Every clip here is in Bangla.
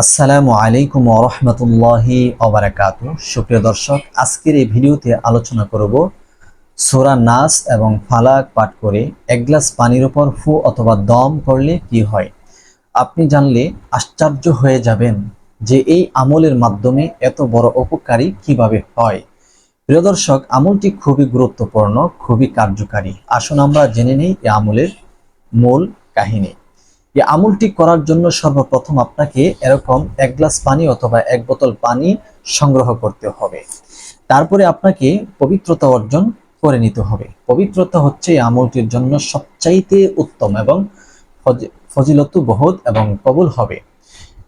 আসসালামু আলাইকুম ওরহমতুল্লাহি অবরাকাত সুপ্রিয় দর্শক, আজকের এই ভিডিওতে আলোচনা করব সোরা নাস এবং ফালাক পাঠ করে এক গ্লাস পানির উপর ফু অথবা দম করলে কি হয়? আপনি জানলে আশ্চর্য হয়ে যাবেন যে এই আমলের মাধ্যমে এত বড় উপকারী কীভাবে হয়। প্রিয় দর্শক, আমলটি খুবই গুরুত্বপূর্ণ, খুবই কার্যকারী। আসুন আমরা জেনে নিই এই আমলের মূল কাহিনী। এই আমলটি করার জন্য সর্বপ্রথম আপনাকে এরকম এক গ্লাস পানি অথবা এক বোতল পানি সংগ্রহ করতে হবে। তারপরে আপনাকে পবিত্রতা অর্জন করে নিতে হবে। পবিত্রতা হচ্ছে এই আমলটির জন্য সবচাইতে উত্তম এবং ফজিলত বহুত এবং কবুল হবে।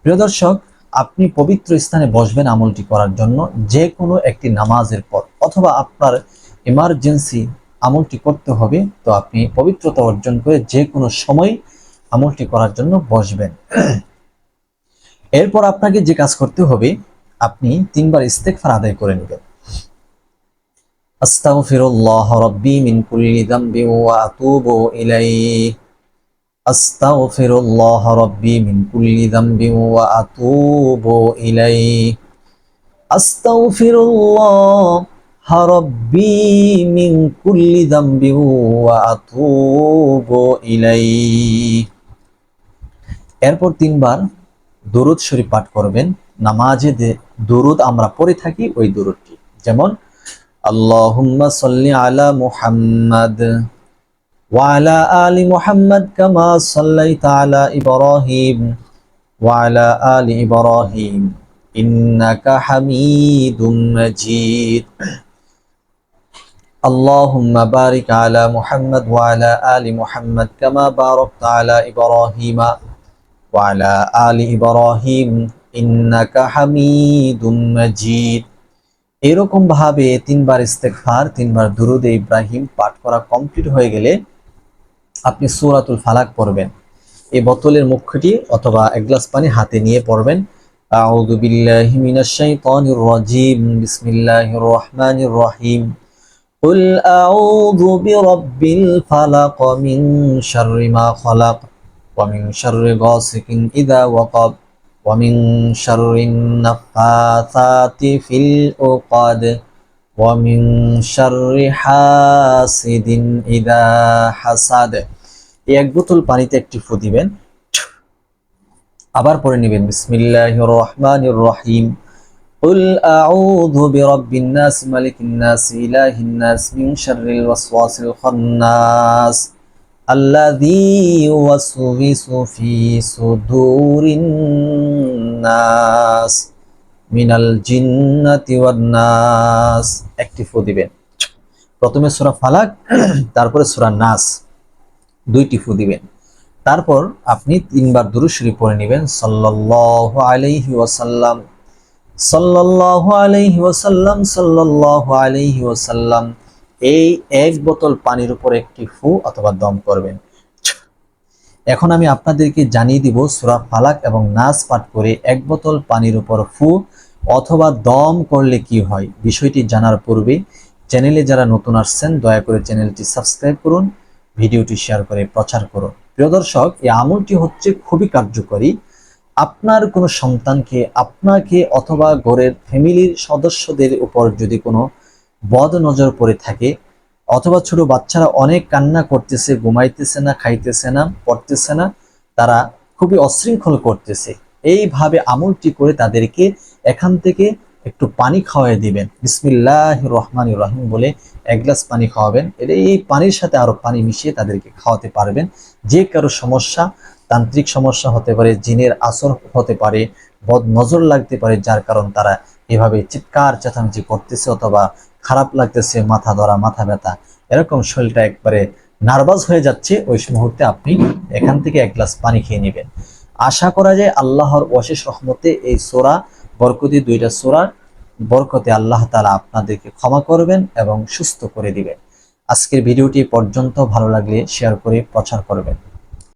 প্রিয় দর্শক, আপনি পবিত্র স্থানে বসবেন আমলটি করার জন্য যে কোনো একটি নামাজের পর অথবা আপনার ইমার্জেন্সি আমলটি করতে হবে, তো আপনি পবিত্রতা অর্জন করে যে কোনো সময় আমলটি করার জন্য বসবেন। এরপর আপনাকে যে কাজ করতে হবে, আপনি তিনবার ইস্তেগফার আদায় করে নেবেন। আস্তাগফিরুল্লাহ রাব্বি মিন কুল্লি যামবি ওয়া আতুবু ইলাইহি। আস্তাগফিরুল্লাহ রাব্বি মিন কুল্লি যামবি ওয়া আতুবু ইলাইহি। আস্তাগফিরুল্লাহ রাব্বি মিন কুল্লি যামবি ওয়া আতুবু ইলাইহি। এরপর তিনবার দরুদ শরীফ পাঠ করবেন নামাজে যে দরুদ আমরা পড়ে থাকি ওই দরুদটি যেমন আল্লাহুম্মা সাল্লি আলা মুহাম্মাদ ওয়ালা আলি মুহাম্মাদ কামা সাল্লাইতা আলা ইব্রাহিম ওয়ালা আলি ইব্রাহিম ইন্নাকা হামিদুম মাজিদ اللهم بارك على محمد وعلى آل محمد كما باركت على إبراهيم وعلى آل إبراهيم إنك حميد مجيد এরকম ভাবে তিনবার ইস্তেগফার তিনবার দুরুদে ইব্রাহিম পাঠ করা কমপ্লিট হয়ে গেলে আপনি সূরাতুল ফালাক পড়বেন এই বোতলের মুখটি অথবা এক গ্লাস পানি হাতে নিয়ে পড়বেন আউযু বিল্লাহি মিনাশ শাইতানির রাজিম বিসমিল্লাহির রহমানির রহিম قل أعوذ برب الفلق من شر ما خلق ومن شر غاسق إذا وقب ومن شر النفاثات في العقد ومن شر حاسد إذا حسد এই এক বোতল পানিতে একটি ফু দিবেন আবার পরে নেবেন বিসমিল্লাহির রহমানির রহিম قل أعوذ برب الناس ملك الناس إله الناس من شر الوسواس الخناس الذي يوسوس في صدور الناس من الجنة والناس একটি ফু দিবেন প্রথমে সূরা ফালাক তারপরে সূরা নাস দুইটি ফু দিবেন তারপর আপনি তিনবার দুরূদ শরীফ পড়ে নেবেন সাল্লাল্লাহু আলাইহি ওয়াসাল্লাম সাল্লাল্লাহু আলাইহি ওয়াসাল্লাম সাল্লাল্লাহু আলাইহি ওয়াসাল্লাম এই এক বোতল পানির উপর একটি ফু অথবা দম করবেন। এখন আমি আপনাদেরকে জানিয়ে দিব সূরা ফালাক এবং নাস পাঠ করে এক বোতল পানির উপর ফু অথবা দম করলে কি হয় বিষয়টি জানার পূর্বে চ্যানেলে যারা নতুন আসছেন, দয়া করে চ্যানেলটি সাবস্ক্রাইব করুন, ভিডিওটি শেয়ার করে প্রচার করুন। প্রিয় দর্শক, এই আমলটি হচ্ছে খুবই কার্যকরী। আপনার কোনো সন্তানকে, আপনাকে অথবা ঘরের ফ্যামিলির সদস্যদের উপর যদি কোনো বদ নজর পড়ে থাকে, অথবা ছোট বাচ্চারা অনেক কান্না করতেছে, ঘুমাইতেছে না, খাইতেছে না, পড়তেছে না, তারা খুবই অশৃঙ্খল করতেছে। এইভাবে আমলটি করে তাদেরকে এখান থেকে একটু পানি খাওয়াই দিবেন। বিসমিল্লাহ রহমান রহিম বলে এক গ্লাস পানি খাওয়াবেন। এর এই পানির সাথে আরও পানি মিশিয়ে তাদেরকে খাওয়াতে পারবেন। যে কারও সমস্যা, তান্ত্রিক সমস্যা হতে পারে, জিনের আসর হতে পারে, বদ নজর লাগতে পারে, যার কারণ তারা এভাবে চিৎকার চেঁচামেচি করতেছে অথবা খারাপ লাগতেছে, মাথা ধরা, মাথা ব্যথা, এরকম শরীরটা একবারে নার্ভাস হয়ে যাচ্ছে, ওই মুহূর্তে আপনি এখান থেকে এক গ্লাস পানি খেয়ে নেবেন। আশা করা যায় আল্লাহর অশেষ রহমতে এই সোরা, বরকতি দুইটা সোরার বরকতে আল্লাহ তালা আপনাদেরকে ক্ষমা করবেন এবং সুস্থ করে দিবেন। আজকের ভিডিওটি পর্যন্ত ভালো লাগলে শেয়ার করে প্রচার করবেন।